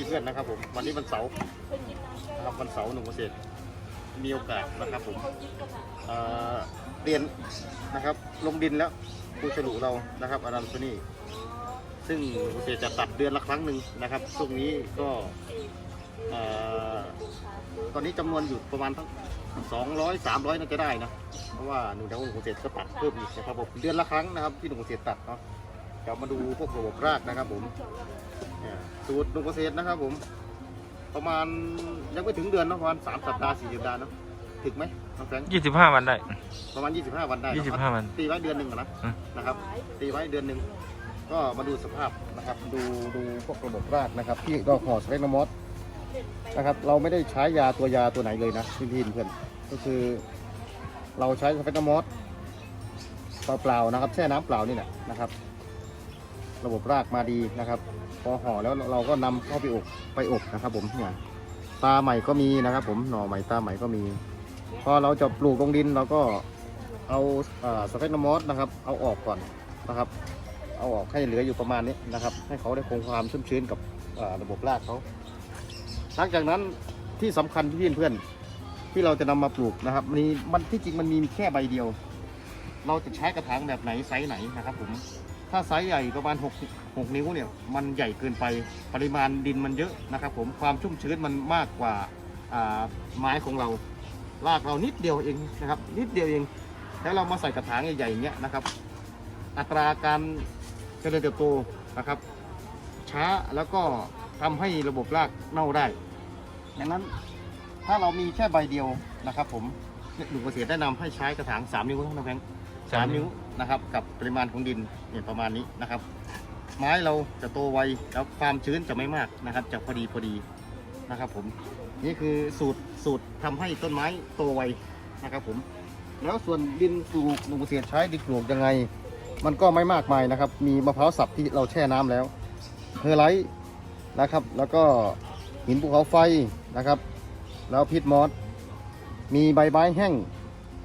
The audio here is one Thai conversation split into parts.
ีเพื่อนนะครับผมวันนี้วันเสาร์นะครับวันเสาร์หนุ่มเกษตรมีโอกาสนะครับผมเอ่อเรียนนะครับลงดินแล้วครูฉลุเรานะครับอารันโซนี่ซึ่งเกษตรจะตัดเดือนละครั้งหนึ่งนะครับช่วงนี้ก็เอ่อตอนนี้จำนวนอยู่ประมาณทั้งสองร้อยสามร้อยน่าจะได้นะเพราะว่าหนูเดี๋ยวหนุ่มเกษตรก็ตัดเพิ่มอีกนะครับผมเดือนละครั้งนะครับที่หนุ่มเกษตรตัดเนาะ เดี๋ยวมาดูพวกระบบรากนะครับผมเนี่ยสูตรหนุ่มเกษตรนะครับผม ประมาณยังไม่ถึงเดือนเนอะประมาณสามสัปดาห์สี่สัปดาห์เนอะถึงไหมน้องแฟรงค์ยี่สิบห้าวันได้ ประมาณ25วันได้เนอะยี่สิบห้าวัน ตีไว้เดือนหนึ่งอะนะอืมนะครับ ตีไว้เดือนหนึ่งก็มาดูสภาพนะครับ ดูดูพวกระบบรากนะครับ ที่เราห่อสเปกโนมอสนะครับ เราไม่ได้ใช้ยาตัวยาตัวไหนเลยนะพี่พี่เพื่อนก็คือเราใช้สเปกโนมอสเปล่าๆนะครับ แช่น้ำเปล่านี่แหละนะครับ ระบบรากมาดีนะครับ พอห่อแล้วเราก็นำเข้าไปอบไปอบนะครับผมเนี่ยตาใหม่ก็มีนะครับ ผมหน่อใหม่ตาใหม่ก็มี พอเราจะปลูกลงดินเราก็เอาสเปกโนมอสนะครับ เอาออกก่อนนะครับ เอาออกให้เหลืออยู่ประมาณนี้นะครับ ให้เขาได้คงความชุ่มชื้นกับอ่าระบบรากเขาหลังจากนั้นที่สำคัญพี่เพื่อนที่เราจะนำมาปลูกนะครับมีมันที่จริงมันมีแค่ใบเดียว เราจะใช้กระถางแบบไหนไซส์ไหนนะครับ ผม ถ้าไซส์ใหญ่ประมาณ6 6นิ้วเนี่ยมันใหญ่เกินไปปริมาณดินมันเยอะนะครับผมความชุ่มชื้นมันมากกว่าไม้ของเรารากเรานิดเดียวเองนะครับนิดเดียวเอง แล้วเรามาใส่กระถางใหญ่ๆอย่างเงี้ยนะครับ อัตราการเจริญเติบโตนะครับ ช้าแล้วก็ทำให้ระบบรากเน่าได้ดังนั้นถ้าเรามีแค่ใบเดียวนะครับ ผมหนุ่มเกษตรแนะนำให้ใช้กระถาง 3 นิ้วเท่านั้นแพงสามนิ้ว นะครับกับปริมาณของดินเนี่ยประมาณนี้นะครับ ไม้เราจะโตไวแล้วความชื้นจะไม่มากนะครับ จะพอดีพอดีนะครับผมนี่คือสูตรสูตรทำให้ต้นไม้โตไวนะครับผมแล้วส่วนดินปลูกหนุ่มเกษตรใช้ดินปลูกยังไง มันก็ไม่มากมายนะครับ มีมะพร้าวสับที่เราแช่น้ำแล้วเฮอร์ไลท์นะครับ แล้วก็หินภูเขาไฟนะครับ แล้วพิษมอสมีใบไม้แห้ง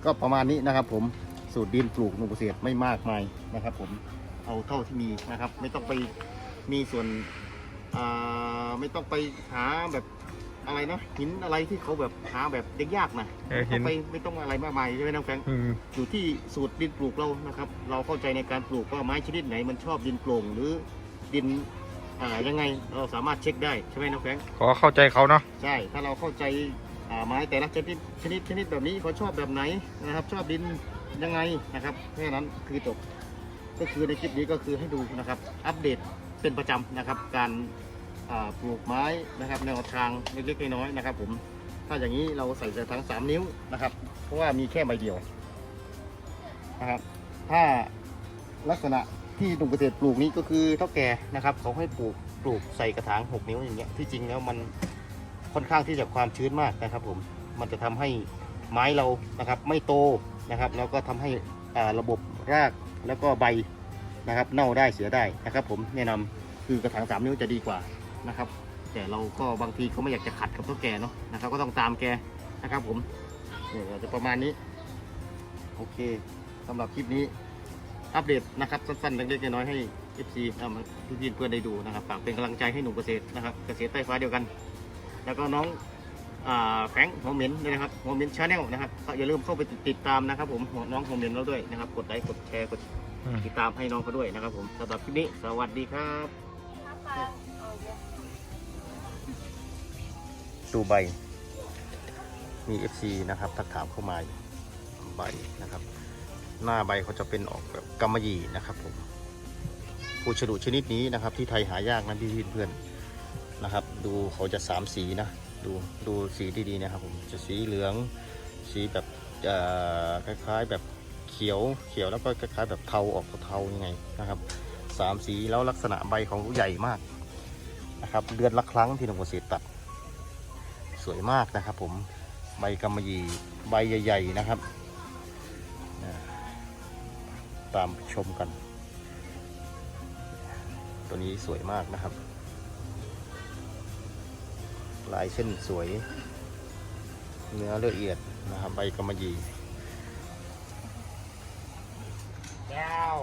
ก็ประมาณนี้นะครับผม สูตรดินปลูกหนุ่มเกษตรไม่มากมายนะครับ ผมเอาเท่าที่มีนะครับ ไม่ต้องไปมีส่วนอ่าไม่ต้องไปหาแบบอะไรนะหินอะไรที่เขาแบบหาแบบยากๆนะเออหินไม่ต้องไปไม่ต้องอะไรมากมายใช่ไหมน้องแฟรงค์อืมอยู่ที่สูตรดินปลูกเรานะครับ เราเข้าใจในการปลูกว่าไม้ชนิดไหนมันชอบดินโปร่งหรือดินอ่ายังไงเราสามารถเช็คได้ใช่ไหมน้องแฟรงค์ขอเข้าใจเขาเนาะใช่ถ้าเราเข้าใจอ่าไม้แต่ละชนิดชนิดชนิดแบบนี้เขาชอบแบบไหนนะครับ ชอบดินยังไงนะครับแค่นั้นคือจบก็คือในคลิปนี้ก็คือให้ดูนะครับ อัปเดตเป็นประจำนะครับ การปลูกไม้นะครับแนวทางเล็กๆน้อยๆนะครับ ผมถ้าอย่างนี้เราใส่กระถางสามนิ้วนะครับ เพราะว่ามีแค่ใบเดียวนะครับ ถ้าลักษณะที่หนุ่มเกษตรปลูกนี้ก็คือเท่าแก่นะครับเขาให้ปลูกปลูกใส่กระถางหกนิ้วอย่างเงี้ยที่จริงแล้วมันค่อนข้างที่จะความชื้นมากนะครับ ผมมันจะทำให้ไม้เรานะครับ ไม่โต นะครับ แล้วก็ทำให้อ่าระบบรากแล้วก็ใบนะครับ เน่าได้เสียได้นะครับ ผมแนะนำคือกระถางสามนิ้วจะดีกว่านะครับ แต่เราก็บางทีก็ไม่อยากจะขัดกับเท่าแก่เนาะนะครับ ก็ต้องตามแกนะครับ ผมเนี่ยเราจะประมาณนี้ โอเคสำหรับคลิปนี้อัปเดตนะครับสั้นๆเล็กๆน้อยๆให้ FC เอามาพี่ๆเพื่อนได้ดูนะครับฝากเป็นกำลังใจให้หนุ่มเกษตรนะครับ เกษตรใต้ฟ้าเดียวกัน แล้วก็น้อง แฟรงค์หัวเหม็นด้วยนะครับหัวเหม็นชาแนลนะครับก็อย่าลืมเข้าไปติดตามนะครับ ผมน้องหัวเหม็นเราด้วยนะครับ กดไลค์กดแชร์กดอืมติดตามให้น้องเขาด้วยนะครับ ผมสำหรับคลิปนี้สวัสดีครับดูใบ มี FC นะครับทักถามเข้ามาใบนะครับ หน้าใบเขาจะเป็นออกแบบกำมะหยี่นะครับผมปูฉลุชนิดนี้นะครับ ที่ไทยหายากนะพี่เพื่อนๆนะครับ ดูเขาจะสามสีนะ ดูดูสีดีๆนะครับผมจะสีเหลือง สีแบบคล้ายๆแบบเขียวเขียวแล้วก็คล้ายๆแบบเทาออกเทายังไงนะครับสามสีแล้วลักษณะใบของเขาใหญ่มากนะครับเดือนละครั้งที่หนุ่มเกษตรตัด สวยมากนะครับผมใบกำมะหยี่ใบใหญ่ๆนะครับ ตามชมกัน ตัวนี้สวยมากนะครับ ลายเส้นสวย เนื้อละเอียดนะครับใบกำมะหยี่ยาว